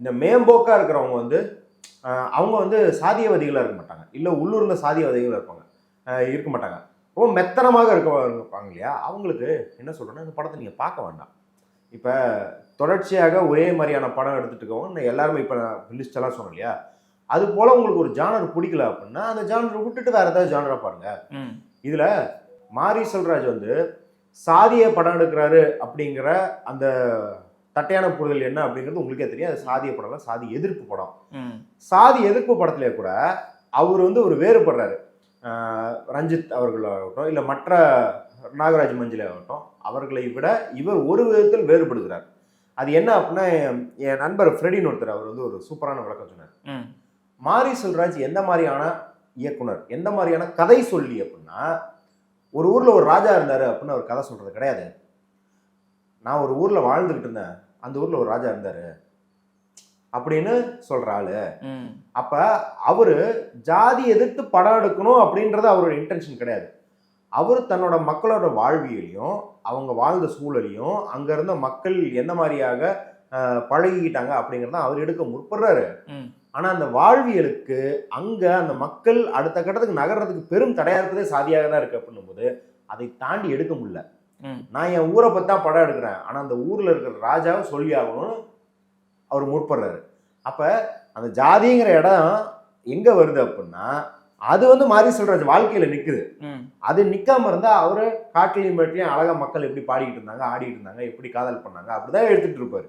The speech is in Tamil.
இந்த மேம்போக்கா இருக்கிறவங்க வந்து அவங்க வந்து சாதியவாதிகளா இருக்க மாட்டாங்க. இல்ல உள்ளூர்ல சாதியவாதிகளா இருப்பாங்க. இருக்க மாட்டாங்க. ரொம்ப மெத்தனமாக இருக்க இருப்பாங்க இல்லையா? அவங்களுக்கு என்ன சொல்றேன்னா இந்த படத்தை நீங்க பார்க்க வேண்டாம். இப்ப தொடர்ச்சியாக ஒரே மாதிரியான படம் இருக்கவங்க நான் எல்லாருமே இப்ப லிஸ்ட் எல்லாம் சொன்னேன் இல்லையா? அது போல உங்களுக்கு ஒரு ஜானர் பிடிக்கல அப்படின்னா அந்த ஜானர் விட்டுட்டு வேற ஏதாவது ஜானரா பாருங்க. ம். இதுல மாரி செல்வராஜ் வந்து சாதிய படம் எடுக்கிறாரு அப்படிங்கிற அந்த தட்டையான புரிதல் என்ன அப்படிங்கிறது உங்களுக்கே தெரியும். அது சாதிய படம் சாதி எதிர்ப்பு படம். சாதி எதிர்ப்பு படத்துல கூட அவர் வந்து ஒரு வேறுபடுறாரு. ரஞ்சித் அவர்களாகட்டும் இல்லை மற்ற நாகராஜ் மஞ்சள் ஆகட்டும் அவர்களை விட இவர் ஒரு விதத்தில் வேறுபடுகிறார். அது என்ன அப்படின்னா என் நண்பர் ஃப்ரெடின்னு ஒருத்தர் அவர் வந்து ஒரு சூப்பரான விளக்கம் சொன்னார். மாரி செல்வராஜ் எந்த மாதிரியான இயக்குனர் எந்த மாதிரியான கதை சொல்லி அப்படின்னா ஒரு ஊர்ல ஒரு ராஜா இருந்தாரு அப்படின்னு அவர் கதை சொல்றது கிடையாது. நான் ஒரு ஊர்ல வாழ்ந்துகிட்டு இருந்தேன். அந்த ஊர்ல ஒரு ராஜா இருந்தாரு. அப்படின்னு சொல்ற ஆளு. அப்ப அவரு ஜாதி எதிர்த்து படம் எடுக்கணும் அப்படின்றது அவரோட இன்டென்ஷன் கிடையாது. அவர் தன்னோட மக்களோட வாழ்வியலையும் அவங்க வாழ்ந்த சூழலையும் அங்க இருந்த மக்கள் எந்த மாதிரியாக பழகிக்கிட்டாங்க அப்படிங்கறத அவர் எடுக்க முற்படுறாரு. ம். ஆனா அந்த வாழ்வியலுக்கு அங்க அந்த மக்கள் அடுத்த கட்டத்துக்கு நகர்றதுக்கு பெரும் தடையா இருக்கிறதே சாதியாக தான் இருக்கு அப்படின்னும் போது அதை தாண்டி எடுக்க முடியல. நான் என் ஊரை பத்தி தான் படம் எடுக்கிறேன். ஆனா அந்த ஊர்ல இருக்கிற ராஜாவை சொல்லி ஆகணும்னு அவர் முற்படுறாரு. அப்ப அந்த ஜாதிங்கிற இடம் எங்க வருது அப்படின்னா அது வந்து மாரி செல்வராஜ் வாழ்க்கையில நிக்குது. அது நிக்காம இருந்தா அவரு காட்டிலையும் மேட்டிலையும் அழகா மக்கள் எப்படி பாடிக்கிட்டு இருந்தாங்க ஆடிக்கிட்டு இருந்தாங்க எப்படி காதல் பண்ணாங்க அப்படிதான் எடுத்துட்டு இருப்பாரு.